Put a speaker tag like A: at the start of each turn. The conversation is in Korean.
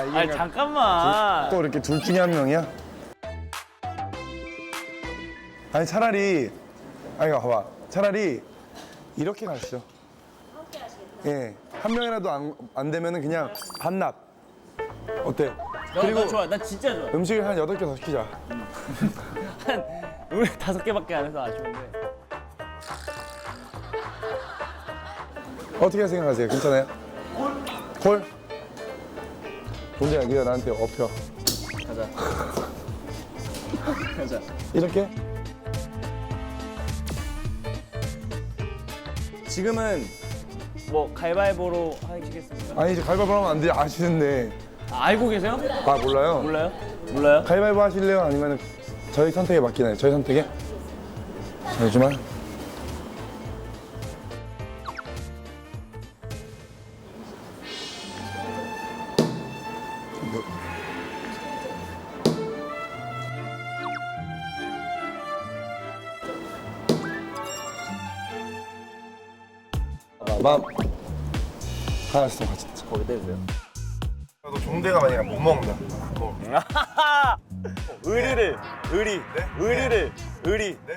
A: 아 이게
B: 아니
A: 그냥
B: 잠깐만.
A: 또 이렇게 둘 중에 한 명이야? 아니 차라리 아니 봐봐 차라리 이렇게 가시죠. 예, 한 명이라도 안, 안 되면은 그냥 반납. 어때요?
B: 나, 나 좋아. 나 진짜 좋아.
A: 음식을 한 여덟 개 더 시키자.
B: 한 우리 다섯 개밖에 안 해서 아쉬운데.
A: 어떻게 생각하세요? 괜찮아요? 콜? 동재야, 네가 나한테 업혀.
B: 가자. 가자.
A: 이렇게?
B: 지금은 뭐 가위바위보로 하시겠습니까?
A: 아니 이제 가위바위보 하면 안 돼. 아시는데.
B: 아, 알고 계세요?
A: 아 몰라요?
B: 몰라요? 몰라요?
A: 가위바위보 하실래요? 아니면 저희 선택에 맡기나요? 저희 선택에? 잠시만. 맘 하나씩 더 같이 듣자.
B: 거기 대주세요.
A: 너 종대가 만약에 못 먹는다.
B: 의리를 의리 의리를 의리
A: 네?